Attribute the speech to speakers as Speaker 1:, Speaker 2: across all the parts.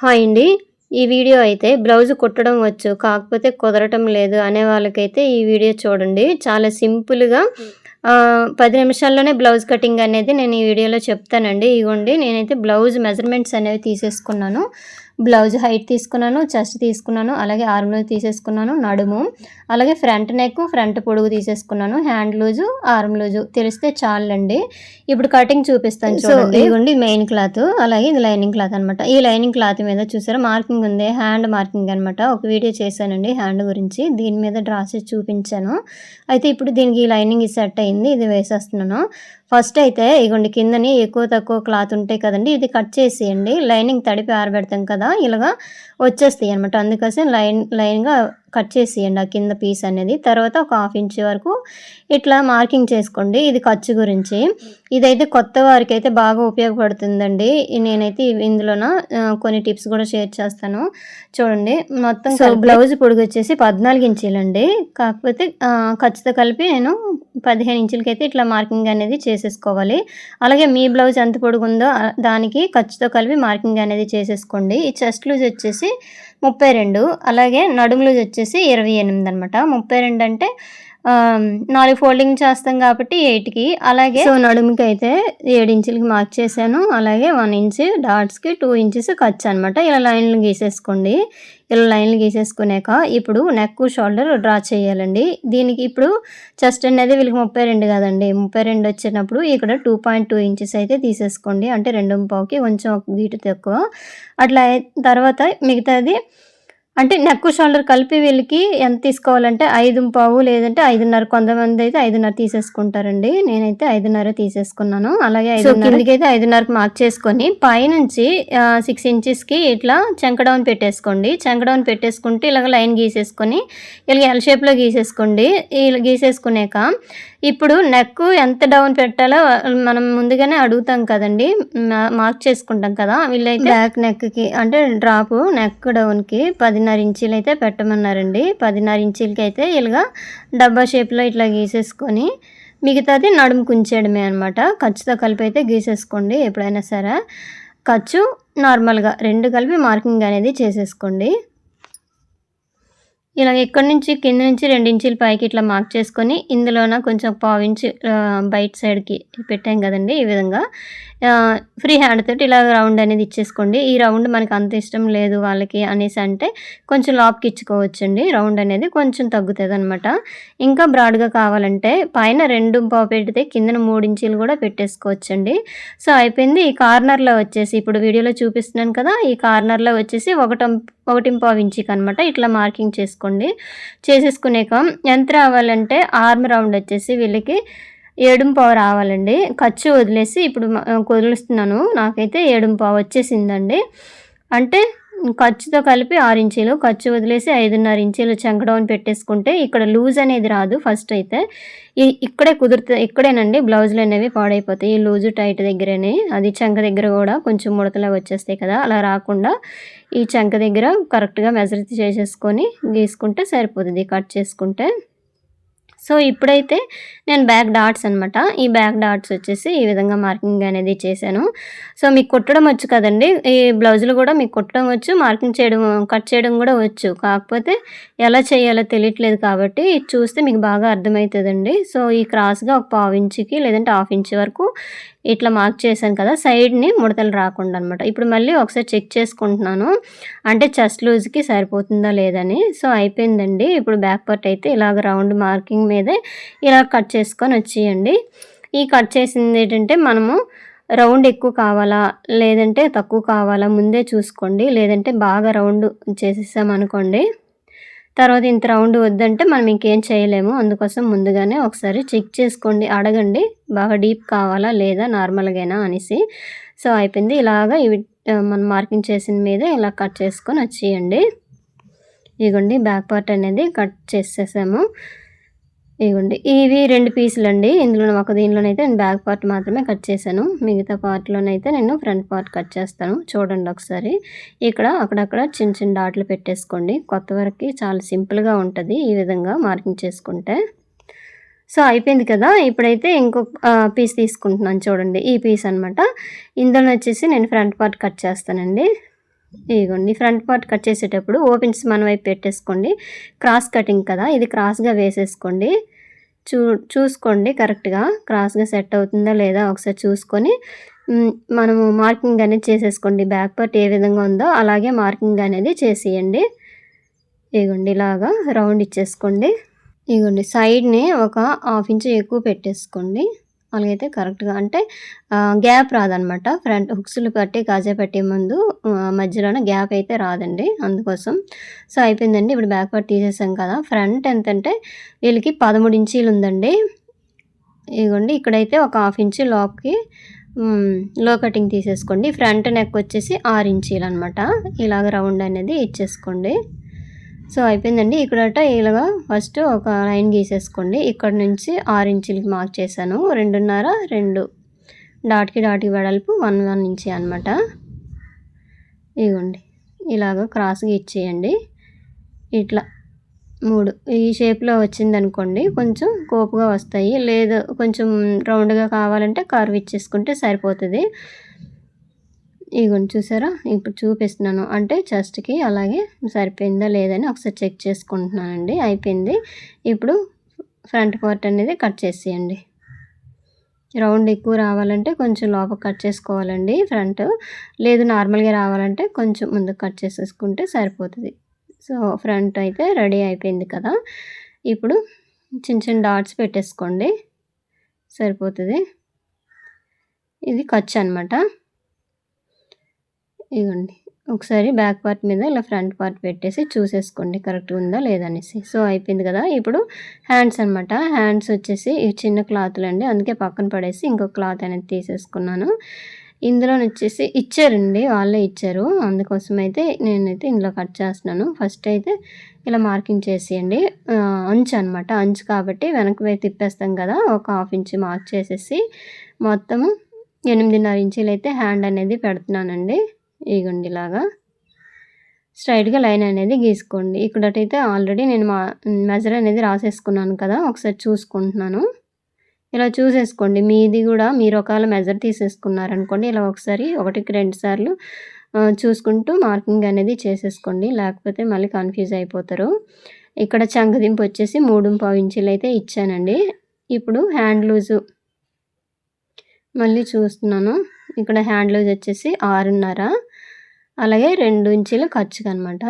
Speaker 1: Hi అండి. ఈ video అయితే బ్లౌజ్ కుట్టడం వచ్చు కాకపోతే కుదరటం లేదు అనే వాళ్ళకైతే ఈ వీడియో చూడండి. చాలా సింపుల్గా పది నిమిషాల్లోనే బ్లౌజ్ కటింగ్ అనేది నేను ఈ వీడియోలో చెప్తానండి. ఇగోండి నేనైతే బ్లౌజ్ మెజర్మెంట్స్ అనేవి తీసేసుకున్నాను. బ్లౌజ్ హైట్ తీసుకున్నాను చెస్ట్ తీసుకున్నాను అలాగే ఆర్మ్ తీసేసుకున్నాను నడుము అలాగే ఫ్రంట్ నెక్ ఫ్రంట్ పొడుగు తీసేసుకున్నాను హ్యాండ్ లూజు ఆర్మ్ లూజు. తెలిస్తే చాలండి. ఇప్పుడు కటింగ్ చూపిస్తాను చూడండి. ఇదిగోండి మెయిన్ క్లాత్ అలాగే ఇది లైనింగ్ క్లాత్ అనమాట ఈ లైనింగ్ క్లాత్ మీద చూసారా మార్కింగ్ ఉంది హ్యాండ్ మార్కింగ్ అనమాట ఒక వీడియో చేశానండి హ్యాండ్ గురించి. దీని మీద డ్రా చేసి చూపించాను. అయితే ఇప్పుడు దీనికి ఈ లైనింగ్ సెట్ అయింది ఇది వేసేస్తున్నాను. ఫస్ట్ అయితే ఇగోండి కిందని ఎక్కువ తక్కువ క్లాత్ ఉంటాయి కదండి ఇది కట్ చేసేయండి. లైనింగ్ తడిపి ఆరబెడతాం కదా ఇలాగా వచ్చేస్తాయి అనమాట అందుకోసం లైన్ లైన్గా కట్ చేసేయండి ఆ కింద పీస్ అనేది. తర్వాత ఒక హాఫ్ ఇంచ్ వరకు ఇట్లా మార్కింగ్ చేసుకోండి ఇది ఖర్చు గురించి. ఇదైతే కొత్త వారికి అయితే బాగా ఉపయోగపడుతుందండి. నేనైతే ఇందులోన కొన్ని టిప్స్ కూడా షేర్ చేస్తాను. చూడండి మొత్తం బ్లౌజ్ పొడుగు వచ్చేసి పద్నాలుగు ఇంచీలండి. కాకపోతే ఖర్చుతో కలిపి నేను పదిహేను ఇంచులకి అయితే ఇట్లా మార్కింగ్ అనేది చేసేసుకోవాలి. అలాగే మీ బ్లౌజ్ ఎంత పొడుగు ఉందో ఆ, దానికి ఖర్చుతో కలిపి మార్కింగ్ అనేది చేసేసుకోండి. ఈ చెస్ట్ లూజ్ వచ్చేసి ముప్పై రెండు అలాగే నడుములు వచ్చేసి ఇరవై ఎనిమిది అనమాట ముప్పై రెండు అంటే నాలుగు ఫోల్డింగ్ చేస్తాం కాబట్టి ఎయిట్కి. అలాగే సో నడుముకి అయితే ఏడు ఇంచులకి మార్క్ చేశాను. అలాగే వన్ ఇంచ్ డాట్స్కి టూ ఇంచెస్ ఖర్చు అనమాట. ఇలా లైన్లు గీసేసుకోండి. ఇలా లైన్లు గీసేసుకున్నాక ఇప్పుడు నెక్ షోల్డర్ డ్రా చేయాలండి. దీనికి ఇప్పుడు చెస్ట్ అనేది వీళ్ళకి ముప్పై రెండు కదండి. ముప్పై రెండు వచ్చినప్పుడు ఇక్కడ టూ పాయింట్ టూ ఇంచెస్ అయితే తీసేసుకోండి. అంటే రెండు పావుకి కొంచెం ఒక గీటు తక్కువ. అట్లా తర్వాత మిగతాది అంటే నెక్ షోల్డర్ కలిపి వీళ్ళకి ఎంత తీసుకోవాలంటే ఐదు పావు లేదంటే ఐదున్నర కొంతమంది అయితే ఐదున్నర తీసేసుకుంటారండి. నేనైతే ఐదున్నర తీసేసుకున్నాను. అలాగే ఐదున్నరకి అయితే ఐదున్నరకు మార్క్ చేసుకొని పైనుంచి సిక్స్ ఇంచెస్కి ఇట్లా చెంకడౌన్ పెట్టేసుకోండి. చెంకడౌన్ పెట్టేసుకుంటే ఇలాగ లైన్ గీసేసుకొని ఇలాగ ఎల్ షేప్లో గీసేసుకోండి. ఇలా గీసేసుకునేక ఇప్పుడు నెక్ ఎంత డౌన్ పెట్టాలో మనం ముందుగానే అడుగుతాం కదండి. మా- మార్క్ చేసుకుంటాం కదా. వీళ్ళైతే బ్యాక్ నెక్కి అంటే డ్రాప్ నెక్ డౌన్కి పదిన్నర ఇంచీలు అయితే పెట్టమన్నారండి. పదిన్నర ఇంచీలకి అయితే ఇలాగా డబ్బా షేప్లో ఇట్లా గీసేసుకొని మిగతాది నడుము కుంచేయడమే అనమాట ఖర్చుతో కలిపి అయితే గీసేసుకోండి ఎప్పుడైనా సరే. ఖర్చు నార్మల్గా రెండు కలిపి మార్కింగ్ అనేది చేసేసుకోండి. ఇలా ఇక్కడ నుంచి కింద నుంచి రెండు ఇంచుల పైకి ఇట్లా మార్క్ చేసుకొని ఇందులోన కొంచెం పావు ఇంచు బయట సైడ్కి పెట్టాం కదండి ఈ విధంగా. ఫ్రీ హ్యాండ్ తోటి ఇలా రౌండ్ అనేది ఇచ్చేసుకోండి. ఈ రౌండ్ మనకి అంత ఇష్టం లేదు వాళ్ళకి అనేసి అంటే కొంచెం లాప్కి ఇచ్చుకోవచ్చండి. రౌండ్ అనేది కొంచెం తగ్గుతుంది అనమాట ఇంకా బ్రాడ్గా కావాలంటే పైన రెండు పావు పెడితే కిందన మూడు ఇంచులు కూడా పెట్టేసుకోవచ్చండి. సో అయిపోయింది. ఈ కార్నర్లో వచ్చేసి ఇప్పుడు వీడియోలో చూపిస్తున్నాను కదా ఈ కార్నర్లో వచ్చేసి ఒకటం ఒకటి పావు ఇంచికి అనమాట ఇట్లా మార్కింగ్ చేసుకోండి. చేసేసుకునేక ఎంత రావాలంటే ఆర్మ్ రౌండ్ వచ్చేసి వీళ్ళకి ఏడుంపావు రావాలండి. ఖర్చు వదిలేసి ఇప్పుడు మ- నాకైతే ఏడుంపావు వచ్చేసిందండి. అంటే ఖర్చుతో కలిపి ఆరు ఇంచీలు ఖర్చు వదిలేసి ఐదున్నర ఇంచీలు చెంకడౌన్ పెట్టేసుకుంటే ఇక్కడ లూజ్ అనేది రాదు ఫస్ట్ అయితే. ఈ ఇక్కడే కుదురుతుంది ఇక్కడేనండి బ్లౌజులు అనేవి పాడైపోతాయి. ఈ లూజు టైట్ దగ్గరనే అది చెంక దగ్గర కూడా కొంచెం ముడతలా వచ్చేస్తాయి కదా అలా రాకుండా ఈ చెంక దగ్గర కరెక్ట్గా మెజర్ చేసేసుకొని గీసుకుంటే సరిపోతుంది కట్ చేసుకుంటే. సో ఇప్పుడైతే నేను బ్యాక్ డాట్స్ అనమాట ఈ బ్యాక్ డాట్స్ వచ్చేసి ఈ విధంగా మార్కింగ్ అనేది చేశాను. సో మీకు కుట్టడం వచ్చు కదండి. ఈ బ్లౌజులు కూడా మీకు కుట్టడం వచ్చు మార్కింగ్ చేయడం కట్ చేయడం కూడా వచ్చు. కాకపోతే ఎలా చేయాలో తెలియట్లేదు కాబట్టి ఇది చూస్తే మీకు బాగా అర్థమవుతుందండి. సో ఈ క్రాస్గా ఒక పావు ఇంచుకి లేదంటే హాఫ్ ఇంచ్ వరకు ఇట్లా మార్క్ చేశాను కదా సైడ్ని ముడతలు రాకుండా అనమాట ఇప్పుడు మళ్ళీ ఒకసారి చెక్ చేసుకుంటున్నాను. అంటే చెస్ట్ లూజ్కి సరిపోతుందా లేదని. సో అయిపోయిందండి. ఇప్పుడు బ్యాక్ పార్ట్ అయితే ఇలాగ రౌండ్ మార్కింగ్ మీదే ఇలా కట్ చేసుకొని వచ్చేయండి. ఈ కట్ చేసింది ఏంటంటే మనము రౌండ్ ఎక్కువ కావాలా లేదంటే తక్కువ కావాలా ముందే చూసుకోండి. లేదంటే బాగా రౌండ్ చేసేసామనుకోండి. తర్వాత ఇంత రౌండ్ వద్దంటే మనం ఇంకేం చేయలేము. అందుకోసం ముందుగానే ఒకసారి చెక్ చేసుకోండి అడగండి బాగా డీప్ కావాలా లేదా నార్మల్గానా అనేసి. సో అయిపోయింది. ఇలాగా ఇవి మనం మార్కింగ్ చేసిన మీదే ఇలా కట్ చేసుకొని వచ్చేయండి. ఇగోండి బ్యాక్ పార్ట్ అనేది కట్ చేసేసాము. ఇగోండి. ఇవి రెండు పీసులు అండి ఇందులో ఒక దీనిలోనైతే నేను బ్యాక్ పార్ట్ మాత్రమే కట్ చేశాను. మిగతా పార్ట్లోనైతే నేను ఫ్రంట్ పార్ట్ కట్ చేస్తాను. చూడండి ఒకసారి. ఇక్కడ అక్కడక్కడ చిన్న చిన్న డాట్లు పెట్టేసుకోండి. కొత్త వరకు చాలా సింపుల్గా ఉంటుంది ఈ విధంగా మార్కింగ్ చేసుకుంటే. సో అయిపోయింది కదా. ఇప్పుడైతే ఇంకొక పీస్ తీసుకుంటున్నాను చూడండి. ఈ పీస్ అనమాట ఇందులో వచ్చేసి నేను ఫ్రంట్ పార్ట్ కట్ చేస్తానండి. ఇదిగోండి ఫ్రంట్ పార్ట్ కట్ చేసేటప్పుడు ఓపెన్స్ మన వైపు పెట్టేసుకోండి. క్రాస్ కటింగ్ కదా ఇది క్రాస్గా వేసేసుకోండి. చూ చూసుకోండి కరెక్ట్గా క్రాస్గా సెట్ అవుతుందా లేదా ఒకసారి చూసుకొని మనము మార్కింగ్ అనేది చేసేసుకోండి. బ్యాక్ పార్ట్ ఏ విధంగా ఉందో అలాగే మార్కింగ్ అనేది చేసేయండి. ఇగోండి ఇలాగా రౌండ్ ఇచ్చేసుకోండి. ఇగోండి సైడ్ని ఒక హాఫ్ ఇంచ్ ఎక్కువ పెట్టేసుకోండి. అలాగైతే కరెక్ట్గా అంటే గ్యాప్ రాదనమాట. ఫ్రంట్ హుక్స్లు కట్టి కాజా పెట్టే ముందు మధ్యలోనే గ్యాప్ అయితే రాదండి అందుకోసం. సో అయిపోయిందండి. ఇప్పుడు బ్యాక్ పార్ట్ తీసేసాం కదా. ఫ్రంట్ ఎంతంటే వీళ్ళకి పదమూడు ఇంచీలు ఉందండి. ఇదిగోండి ఇక్కడైతే ఒక హాఫ్ ఇంచు లోకి లో కటింగ్ తీసేసుకోండి. ఫ్రంట్ నెక్ వచ్చేసి ఆరు ఇంచీలు అనమాట ఇలాగ రౌండ్ అనేది ఇచ్చేసుకోండి. సో అయిపోయిందండి. ఇక్కడట ఇలాగా ఫస్ట్ ఒక లైన్ గీసేసుకోండి. ఇక్కడ నుంచి ఆరు ఇంచులకి మార్క్ చేశాను. రెండున్నర రెండు. డాట్కి డాట్కి వెడల్పు వన్ వన్ ఇంచి అనమాట ఇగోండి ఇలాగ క్రాస్గా ఇచ్చేయండి ఇట్లా మూడు. ఈ షేప్లో వచ్చిందనుకోండి కొంచెం కోపుగా వస్తాయి. లేదు కొంచెం రౌండ్గా కావాలంటే కర్వ్ ఇచ్చేసుకుంటే సరిపోతుంది. ఇగోండి చూసారా? ఇప్పుడు చూపిస్తున్నాను. అంటే చెస్ట్కి అలాగే సరిపోయిందా లేదని ఒకసారి చెక్ చేసుకుంటున్నానండి. అయిపోయింది. ఇప్పుడు ఫ్రంట్ పార్ట్ అనేది కట్ చేసేయండి. రౌండ్ ఎక్కువ రావాలంటే కొంచెం లోపల కట్ చేసుకోవాలండి ఫ్రంట్. లేదు నార్మల్గా రావాలంటే కొంచెం ముందు కట్ చేసేసుకుంటే సరిపోతుంది. సో ఫ్రంట్ అయితే రెడీ అయిపోయింది కదా. ఇప్పుడు చిన్న చిన్న డాట్స్ పెట్టేసుకోండి. సరిపోతుంది. ఇది ఖర్చు అనమాట ఇవ్వండి ఒకసారి బ్యాక్ పార్ట్ మీద ఇలా ఫ్రంట్ పార్ట్ పెట్టేసి చూసేసుకోండి. కరెక్ట్గా ఉందా లేదనేసి సో అయిపోయింది కదా. ఇప్పుడు హ్యాండ్స్ అనమాట హ్యాండ్స్ వచ్చేసి చిన్న క్లాత్లు అండి. అందుకే పక్కన పడేసి ఇంకో క్లాత్ అనేది తీసేసుకున్నాను. ఇందులో వచ్చేసి ఇచ్చారండి. వాళ్ళే ఇచ్చారు. అందుకోసం అయితే నేనైతే ఇందులో కట్ చేస్తున్నాను. ఫస్ట్ అయితే ఇలా మార్కింగ్ చేసేయండి. అంచు అనమాట అంచు కాబట్టి వెనక్కి వైపు తిప్పేస్తాం కదా. ఒక హాఫ్ ఇంచ్ మార్క్ చేసేసి మొత్తము ఎనిమిదిన్నర ఇంచులు అయితే హ్యాండ్ అనేది పెడుతున్నానండి. ఇగోండి ఇలాగా స్ట్రైట్గా లైన్ అనేది గీసుకోండి. ఇక్కడైతే ఆల్రెడీ నేను మా మెజర్ అనేది రాసేసుకున్నాను కదా ఒకసారి చూసుకుంటున్నాను. ఇలా చూసేసుకోండి. మీది కూడా మీరు ఒకవేళ మెజర్ తీసేసుకున్నారనుకోండి ఇలా ఒకసారి ఒకటికి రెండు సార్లు చూసుకుంటూ మార్కింగ్ అనేది చేసేసుకోండి. లేకపోతే మళ్ళీ కన్ఫ్యూజ్ అయిపోతారు. ఇక్కడ చంకదింపు వచ్చేసి మూడు పావు ఇంచులు అయితే ఇచ్చానండి. ఇప్పుడు హ్యాండ్ లూజు. మళ్ళీ చూస్తున్నాను. ఇక్కడ హ్యాండ్ లూజ్ వచ్చేసి ఆరున్నర. అలాగే రెండు ఇంచులు ఖర్చుకు అనమాట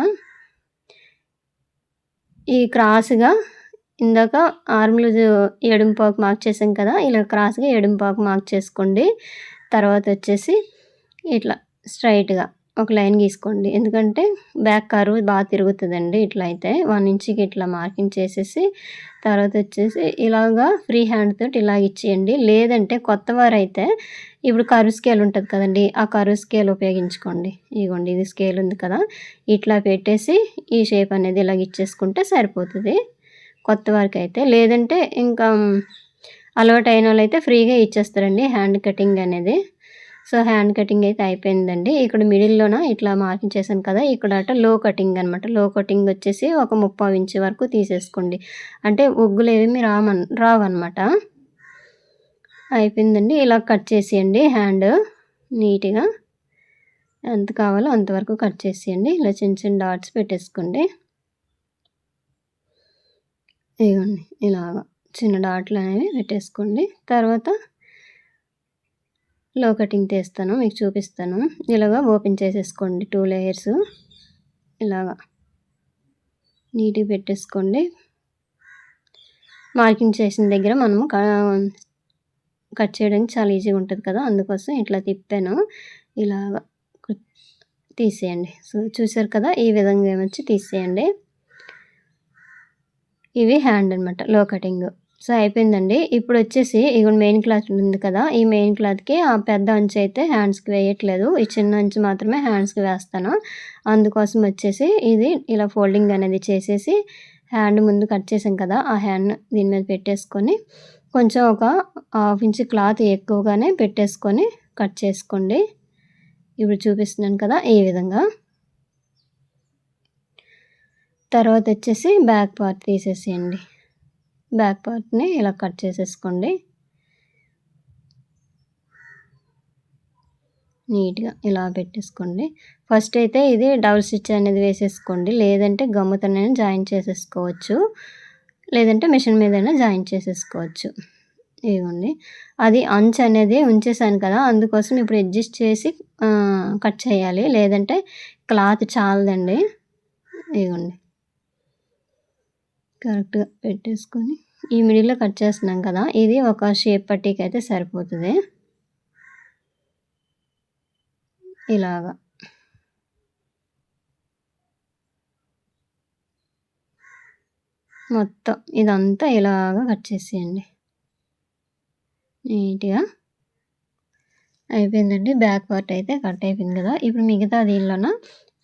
Speaker 1: ఈ క్రాస్గా ఇందాక ఆర్మ్ ఎడుంపాకు మార్క్ చేసాం కదా ఇలా క్రాస్గా ఎడుంపాకు మార్క్ చేసుకోండి. తర్వాత వచ్చేసి ఇట్లా స్ట్రైట్గా ఒక లైన్ గీసుకోండి. ఎందుకంటే బ్యాక్ కర్వ్ బాగా తిరుగుతుందండి ఇట్లా అయితే వన్ ఇంచ్కి ఇట్లా మార్కింగ్ చేసేసి తర్వాత వచ్చేసి ఇలాగా ఫ్రీ హ్యాండ్ తోటి ఇలాగ ఇచ్చేయండి. లేదంటే కొత్త వారు అయితే ఇప్పుడు కరువు స్కేల్ ఉంటుంది కదండి ఆ కరువు స్కేల్ ఉపయోగించుకోండి. ఇదిగోండి ఇది స్కేల్ ఉంది కదా. ఇట్లా పెట్టేసి ఈ షేప్ అనేది ఇలాగ ఇచ్చేసుకుంటే సరిపోతుంది. కొత్త వారికి అయితే లేదంటే ఇంకా అలవాటు అయిన వాళ్ళు అయితే ఫ్రీగా ఇచ్చేస్తారండి హ్యాండ్ కటింగ్ అనేది. సో హ్యాండ్ కటింగ్ అయితే అయిపోయిందండి. ఇక్కడ మిడిల్లోన ఇట్లా మార్కింగ్ చేశాను కదా ఇక్కడ అట లో కటింగ్ అనమాట లో కటింగ్ వచ్చేసి ఒక ముప్పై ఇంచు వరకు తీసేసుకోండి. అంటే ఒగ్గులు ఏమి రావన్ రావన్నమాట. అయిపోయిందండి. ఇలా కట్ చేసేయండి హ్యాండ్ నీట్గా. ఎంత కావాలో అంతవరకు కట్ చేసేయండి. ఇలా చిన్న చిన్న డాట్స్ పెట్టేసుకోండి. ఇవ్వండి ఇలాగా చిన్న డాట్లు అనేవి పెట్టేసుకోండి. తర్వాత లో కటింగ్ తీస్తాను మీకు చూపిస్తాను. ఇలాగా ఓపెన్ చేసేసుకోండి టూ లేయర్స్. ఇలాగా నీట్గా పెట్టేసుకోండి. మార్కింగ్ చేసిన దగ్గర మనము కట్ చేయడానికి చాలా ఈజీగా ఉంటుంది కదా అందుకోసం ఇట్లా తిప్పాను. ఇలాగా తీసేయండి. సో చూసారు కదా ఈ విధంగా ఏమొచ్చి తీసేయండి. ఇవి హ్యాండ్ అనమాట లో కటింగ్. సో అయిపోయిందండి. ఇప్పుడు వచ్చేసి ఇక మెయిన్ క్లాత్ ఉంది కదా ఈ మెయిన్ క్లాత్కి ఆ పెద్ద అంచు అయితే హ్యాండ్స్కి వేయట్లేదు. ఈ చిన్న అంచు మాత్రమే హ్యాండ్స్కి వేస్తాను. అందుకోసం వచ్చేసి ఇది ఇలా ఫోల్డింగ్ అనేది చేసేసి హ్యాండ్ ముందు కట్ చేసాం కదా ఆ హ్యాండ్ దీని మీద పెట్టేసుకొని కొంచెం ఒక హాఫ్ ఇంచ్ క్లాత్ ఎక్కువగానే పెట్టేసుకొని కట్ చేసుకోండి. ఇప్పుడు చూపిస్తున్నాను కదా ఈ విధంగా. తర్వాత వచ్చేసి బ్యాక్ పార్ట్ తీసేసేయండి. బ్యాక్ పార్ట్ని ఇలా కట్ చేసేసుకోండి నీట్‌గా ఇలా పెట్టేసుకోండి. ఫస్ట్ అయితే ఇది డబుల్ స్టిచ్ అనేది వేసేసుకోండి. లేదంటే గమ్ముతోనైనా జాయిన్ చేసేసుకోవచ్చు. లేదంటే మిషన్ మీదైనా జాయిన్ చేసేసుకోవచ్చు. ఇదిగోండి. అది అంచు అనేది ఉంచేసాను కదా! అందుకోసం ఇప్పుడు అడ్జస్ట్ చేసి కట్ చేయాలి. లేదంటే క్లాత్ చాలదండి. ఇదిగోండి. కరెక్ట్‌గా పెట్టేసుకొని ఈ మిడిల్‌లో కట్ చేస్తున్నాం కదా! ఇది ఒక షేప్ పట్టేకి అయితే సరిపోతుంది ఇలాగా. మొత్తం ఇదంతా ఇలాగా కట్ చేసేయండి. నీట్‌గా. అయిపోయిందండి. బ్యాక్ పార్ట్ అయితే కట్ అయిపోయింది కదా! ఇప్పుడు మిగతా దీనిలోన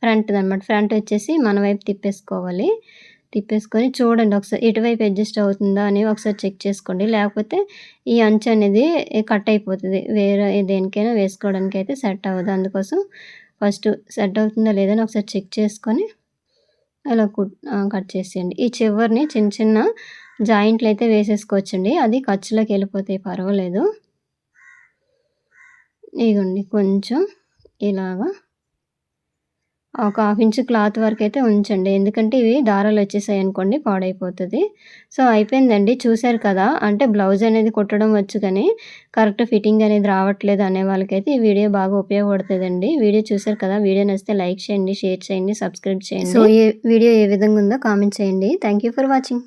Speaker 1: ఫ్రంట్‌దనమాట. ఫ్రంట్ వచ్చేసి మన వైపు తిప్పేసుకోవాలి. తిప్పేసుకొని చూడండి ఒకసారి ఎటువైపు అడ్జస్ట్ అవుతుందా అని ఒకసారి చెక్ చేసుకోండి. లేకపోతే ఈ అంచు అనేది కట్ అయిపోతుంది వేరే దేనికైనా వేసుకోవడానికి అయితే సెట్ అవ్వదు. అందుకోసం ఫస్ట్ సెట్ అవుతుందా లేదా అని ఒకసారి చెక్ చేసుకొని అలా కుట్ కట్ చేసేయండి. ఈ చివరిని చిన్న చిన్న జాయింట్లు అయితే వేసేసుకోవచ్చండి. అది ఖర్చులోకి వెళ్ళిపోతాయి పర్వాలేదు. ఇదిగోండి కొంచెం ఇలాగా ఒక హాఫ్ ఇంచ్ క్లాత్ వరకు అయితే ఉంచండి. ఎందుకంటే ఇవి దారాలు వచ్చేసాయి అనుకోండి పాడైపోతుంది సో, అయిపోయిందండి. చూసారు కదా! అంటే బ్లౌజ్ అనేది కుట్టడం వచ్చు కానీ కరెక్ట్ ఫిట్టింగ్ అనేది రావట్లేదు అనే వాళ్ళకైతే ఈ వీడియో బాగా ఉపయోగపడుతుందండి వీడియో చూసారు కదా! వీడియో నచ్చితే లైక్ చేయండి, షేర్ చేయండి, సబ్స్క్రైబ్ చేయండి. సో, ఈ వీడియో ఏ విధంగా ఉందో కామెంట్ చేయండి. Thank you for watching.